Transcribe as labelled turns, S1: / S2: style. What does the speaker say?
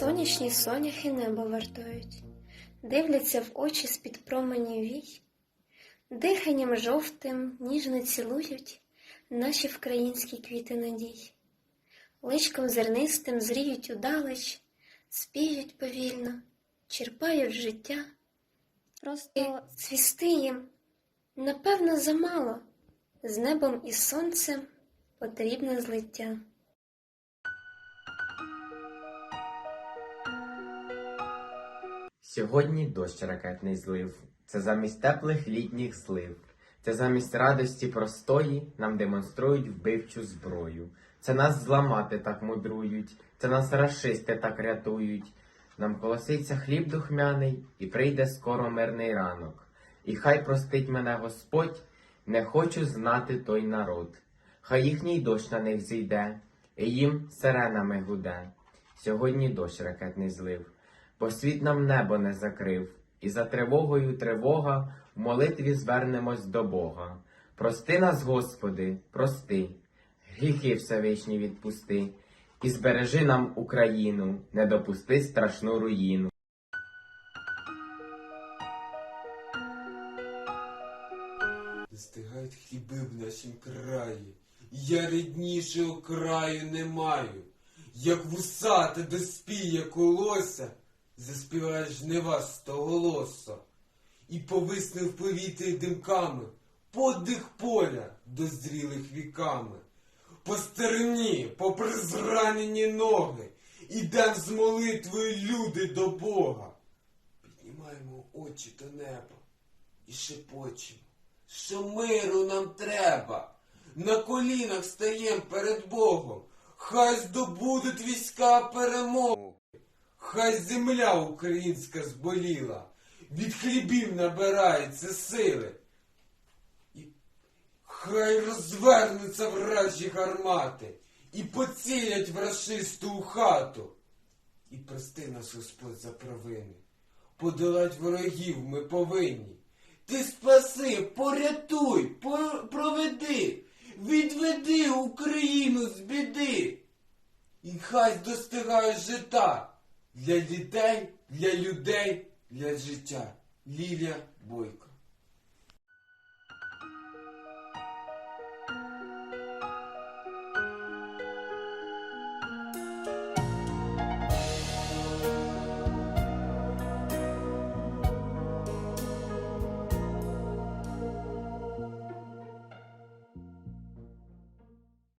S1: Сонячні соняхи небо вартують, дивляться в очі з-під промені вій, диханням жовтим ніжно цілують наші вкраїнські квіти надій, личком зернистим зріють удалеч, спіють повільно, черпають життя,
S2: Просто
S1: цвісти їм, напевно, замало, з небом і сонцем потрібне злиття.
S3: Сьогодні дощ ракетний злив, це замість теплих літніх злив, це замість радості простої нам демонструють вбивчу зброю. Це нас зламати так мудрують, це нас рашисти так рятують. Нам колоситься хліб духмяний, і прийде скоро мирний ранок. І хай простить мене Господь, не хочу знати той народ. Хай їхній дощ на них зійде, і їм сиренами гуде. Сьогодні дощ ракетний злив бо світ нам небо не закрив, і за тривогою тривога в молитві звернемось до Бога. Прости нас, Господи, прости, гріхи всевишні відпусти, і збережи нам Україну, не допусти страшну руїну.
S4: Достигають хліби в нашім краї, я ріднішого краю не маю. Як вусата доспіє колося, заспіває жнива стоголоса, і повисне в повітрі димками подих поля дозрілих віками. По старині, попри зранені ноги, ідем з молитвою люди до Бога. Піднімаємо очі до неба і шепочемо, що миру нам треба. На колінах стаєм перед Богом. Хай здобудуть війська перемогу. Хай земля українська зболіла, від хлібів набирається сили. І хай розвернуться вражі гармати і поцілять в рашисту у хату. І прости нас, Господь, за провини. Подолать ворогів ми повинні. Ти спаси, порятуй, проведи, відведи Україну з біди. І хай достигає жита для дітей, для людей, для життя. Лілія Бойко.